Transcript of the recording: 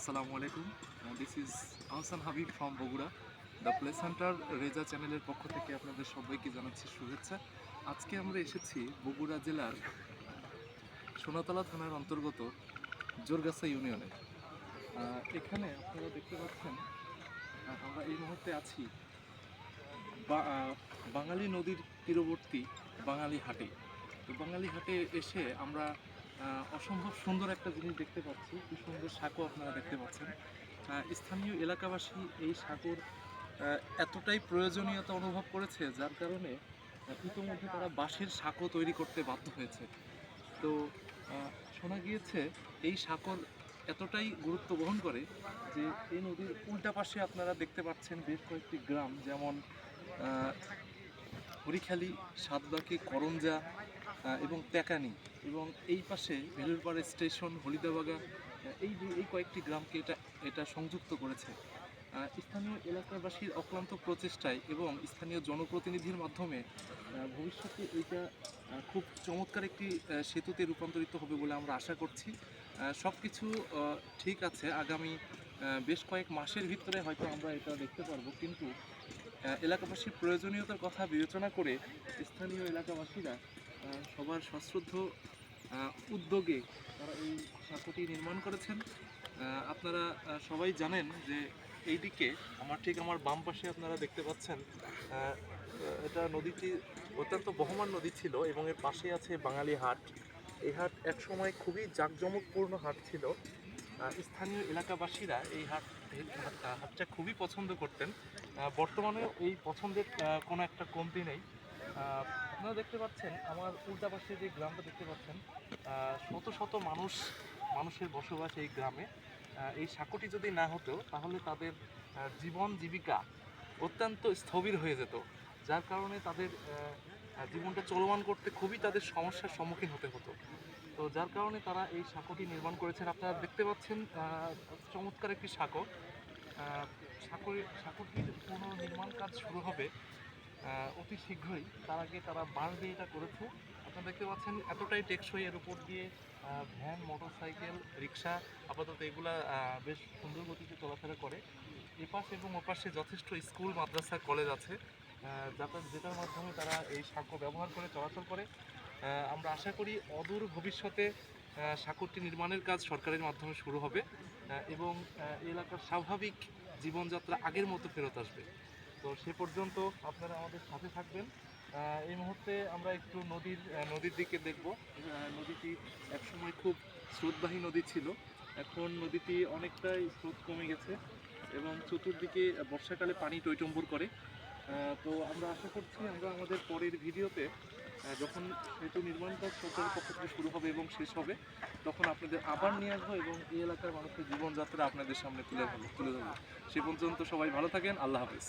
আসসালামু আলাইকুম। This is Ahsan Habib from Bogura. The play centre Reza চ্যানেলের পক্ষ থেকে আপনাদের সবাইকে জানাচ্ছি শুভেচ্ছা। আজকে আমরা এসেছি বগুড়া জেলার সোনাতলা থানার অন্তর্গত জোরগাছা ইউনিয়নে। এখানে আপনারা দেখতে পাচ্ছেন আমরা এই মুহূর্তে আছি বাঙালি নদীর তীরবর্তী বাঙালি হাটে। তো বাঙালি হাটে এসে আমরা অসম্ভব সুন্দর একটা জিনিস দেখতে পাচ্ছি। কি সুন্দর সাঁকো আপনারা দেখতে পাচ্ছেন। স্থানীয় এলাকাবাসী এই সাঁকোর এতটাই প্রয়োজনীয়তা অনুভব করেছে, যার কারণে ইতোমধ্যে তারা বাঁশের সাঁকো তৈরি করতে বাধ্য হয়েছে। তো শোনা গিয়েছে, এই সাঁকোর এতটাই গুরুত্ব বহন করে যে এই নদীর উল্টা পাশে আপনারা দেখতে পাচ্ছেন বেশ কয়েকটি গ্রাম, যেমন হরিখালি, সাতবাকি, করঞ্জা এবং প্যাকানি এবং এই পাশে ভেলুরপাড়া স্টেশন, হলিদাবাগা এই এই কয়েকটি গ্রামকে এটা এটা সংযুক্ত করেছে। স্থানীয় এলাকাবাসীর অক্লান্ত প্রচেষ্টায় এবং স্থানীয় জনপ্রতিনিধির মাধ্যমে ভবিষ্যতে এটা খুব চমৎকার একটি সেতুতে রূপান্তরিত হবে বলে আমরা আশা করছি। সব কিছু ঠিক আছে। আগামী বেশ কয়েক মাসের ভিতরে হয়তো আমরা এটা দেখতে পারব। কিন্তু এলাকাবাসীর প্রয়োজনীয়তার কথা বিবেচনা করে স্থানীয় এলাকাবাসীরা সবার সশ্রদ্ধ উদ্যোগে তারা এই সাঁকোটি নির্মাণ করেছেন। আপনারা সবাই জানেন যে এইদিকে আমার ঠিক আমার বাম পাশে আপনারা দেখতে পাচ্ছেন এটা নদীটি অত্যন্ত বহমান নদী ছিল এবং এর পাশে আছে বাঙালি হাট। এই হাট একসময় খুবই জাঁকজমকপূর্ণ হাট ছিল। স্থানীয় এলাকাবাসীরা এই হাট, এই হাটটা খুবই পছন্দ করতেন। বর্তমানে এই পছন্দের কোনো একটা কমতি নেই। আপনারা দেখতে পাচ্ছেন আমার উল্টা পাশে যে গ্রামটা দেখতে পাচ্ছেন শত শত মানুষ মানুষের বসবাস এই গ্রামে। এই সাঁকোটি যদি না হতো তাহলে তাদের জীবন জীবিকা অত্যন্ত স্থবির হয়ে যেত। যার কারণে তাদের জীবনটা চলমান করতে খুবই তাদের সমস্যার সম্মুখীন হতে হতো। তো যার কারণে তারা এই সাঁকোটি নির্মাণ করেছেন। আপনারা দেখতে পাচ্ছেন চমৎকার একটি সাঁকো। আহ, সাঁকো সাঁকোটির পুনর্নির্মাণ কাজ শুরু হবে অতি শীঘ্রই তার আগে তারা বাঁশ দিয়ে এটা করেছে। আপনারা দেখতে পাচ্ছেন, এতটাই টেকসই এর উপর দিয়ে ভ্যান মোটর সাইকেল রিক্সা, আপাতত এগুলা বেশ সুন্দর গতিতে চলাফেরা করে। এপাশ এবং ওপাশে যথেষ্ট স্কুল, মাদ্রাসা, কলেজ আছে যাতায়াত যেটার মাধ্যমে তারা এই সাঁকো ব্যবহার করে, চলাচল করে। আমরা আশা করি অদূর ভবিষ্যতে সাঁকোটি নির্মাণের কাজ সরকারের মাধ্যমে শুরু হবে এবং এলাকার স্বাভাবিক জীবনযাত্রা আগের মতো ফেরত আসবে। তো সে পর্যন্ত আপনারা আমাদের সাথে থাকবেন। এই মুহূর্তে আমরা একটু নদীর নদীর দিকে দেখব। নদীটি একসময় খুব স্রোতবাহী নদী ছিল। এখন নদীটি অনেকটাই স্রোত কমে গেছে এবং চতুর্দিকে বর্ষাকালে পানি টইটম্বুর করে। তো আমরা আশা করছি আমরা আমাদের পরের ভিডিওতে যখন সেতু নির্মাণ কাজ সরকারের পক্ষ থেকে শুরু হবে এবং শেষ হবে, তখন আপনাদের আবার নিয়ে আসব এবং এই এলাকার মানুষের জীবনযাত্রা আপনাদের সামনে তুলে ধরবো তুলে ধরবো। সে পর্যন্ত সবাই ভালো থাকেন। আল্লাহ হাফেজ।